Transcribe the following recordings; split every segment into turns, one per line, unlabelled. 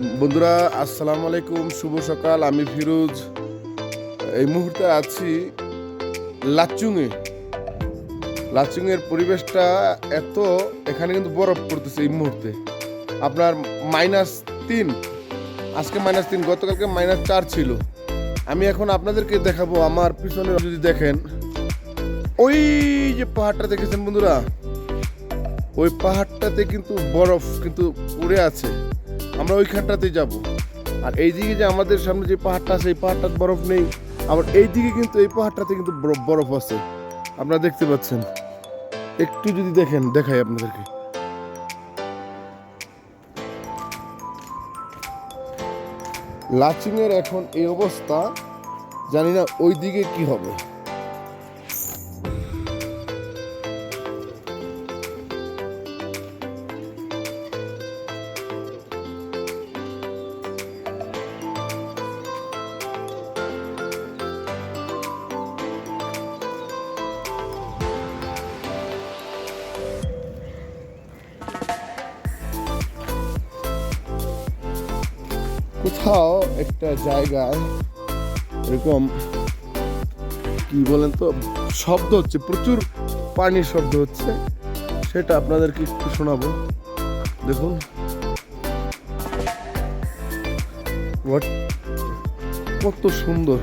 বন্ধুরা, আসসালামু আলাইকুম, শুভ সকাল। আমি ফিরোজ। এই মুহূর্তে আছি লাচুংয়ে লাচুংয়ের পরিবেশটা এত, এখানে কিন্তু বরফ পড়তেছে এই মুহূর্তে। আপনার মাইনাস তিন। আজকে মাইনাস তিন, গতকালকে মাইনাস চার ছিল। আমি এখন আপনাদেরকে দেখাবো, আমার পিছনে যদি দেখেন। ওই যে পাহাড়টা দেখেছেন বন্ধুরা? ওই পাহাড়টাতে কিন্তু বরফ কিন্তু উড়ে আছে। আমরা ওইখানটাতে যাব। আর এই দিকে যে আমাদের সামনে যে পাহাড়টা আছে, এই পাহাড়টার বরফ নেই। আবার এই দিকে কিন্তু এই পাহাড়টাতে কিন্তু বরফ- আছে। আপনারা দেখতে পাচ্ছেন। একটু যদি দেখেন, দেখাই আপনাদেরকে। লাচিংয়ের এখন এই অবস্থা, জানি না ওই দিকে কি হবে। কোথাও একটা জায়গায় এরকম, কি বলেন তো, শব্দ হচ্ছে, প্রচুর পানির শব্দ হচ্ছে, সেটা আপনাদেরকে একটু শোনাবো। দেখুন। কত সুন্দর।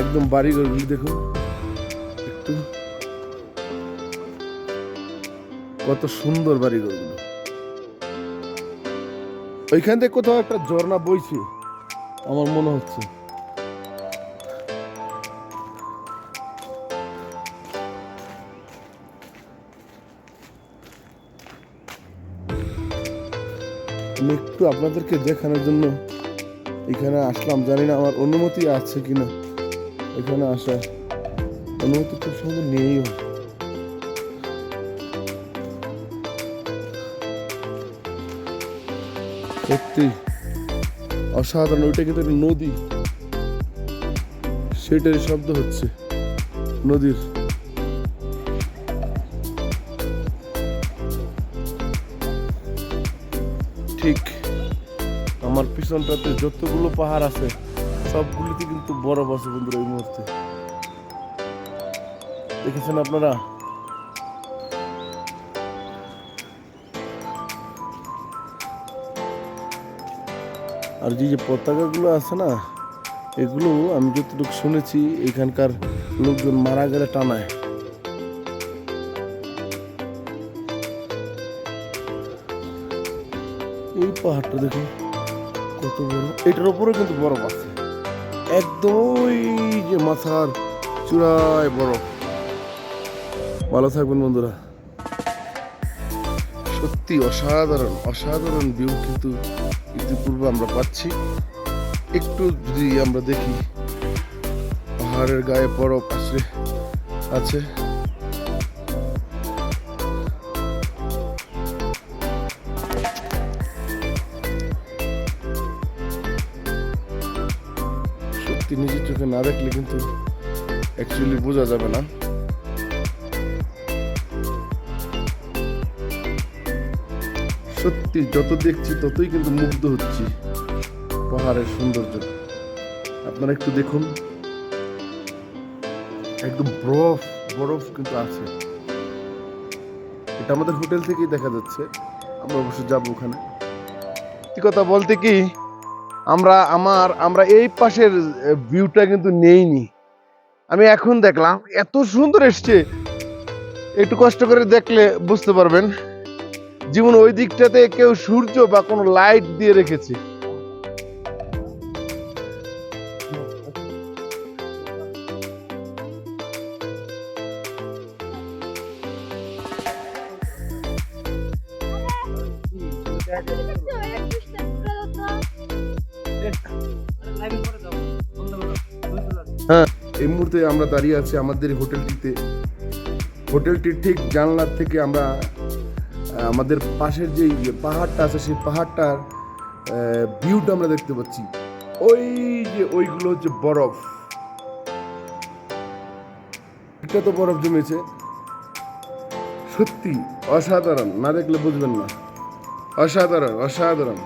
একদম বাড়িঘরগুলি দেখুন। একটু। কত সুন্দর বাড়িঘরগুলো। ওইখান থেকে কোথাও একটা ঝর্ণা বইছে, আমার মনে হচ্ছে। আমি একটু আপনাদেরকে দেখানোর জন্য এখানে আসলাম, জানি না আমার অনুমতি আছে কিনা। এখানে আসা। অনুমতি খুব সুন্দর নেইও সত্যি, অসাধারণ, ওইটা কিন্তু নদী। সেটার শব্দ হচ্ছে, নদীর। ঠিক, আমার পিছনটাতে যতগুলো পাহাড় আছে সবগুলিতে কিন্তু বরফ আছে বন্ধুরা এই মুহূর্তে। দেখেছেন আপনারা? আর যে যে পতাকাগুলো আছে না, এগুলো আমি যতটুকু শুনেছি, এখানকার লোকজন মারা গেলে টানায়। এই পাহাড়টা দেখুন, কত বড়। এটার উপরে কিন্তু বরফ আছে একদম ওই যে মাথার চূড়ায় বরফ ভালো থাকবেন বন্ধুরা। সত্যি অসাধারণ অসাধারণ ভিউ কিন্তু ইতিপূর্বে আমরা পাচ্ছি। একটু যদি আমরা দেখি, পাহাড়ের গায়ে বরফ আছে আছে। নিজের চোখে না দেখলে কিন্তু অ্যাকচুয়ালি বোঝা যাবে না। সত্যি, যত দেখছি ততই কিন্তু মুগ্ধ হচ্ছি পাহাড়ের সৌন্দর্য। আপনারা একটু দেখুন। একদম বরফ বরফ কিন্তু আছে। এটা আমাদের হোটেল থেকেই দেখা যাচ্ছে। আমরা অবশ্য যাব ওখানে। কথা বলতে কি? আমরা, আমার, আমরা এই পাশের ভিউটা কিন্তু নেইনি। আমি এখন দেখলাম, এত সুন্দর এসছে। একটু কষ্ট করে দেখলে বুঝতে পারবেন। যেমন ওই দিকটাতে কেউ সূর্য বা কোনো লাইট দিয়ে রেখেছে। এই মুহূর্তে আমরা দাঁড়িয়ে আছি আমাদের হোটেলটিতে হোটেলটির ঠিক জানলার থেকে আমরা আমাদের পাশের যে ইয়ে পাহাড়টা আছে, সেই পাহাড়টার ভিউটা আমরা দেখতে পাচ্ছি। ওই যে ওইগুলো হচ্ছে বরফ। এটা তো বরফ জমেছে। সত্যি, অসাধারণ। না দেখলে বুঝবেন না। অসাধারণ অসাধারণ।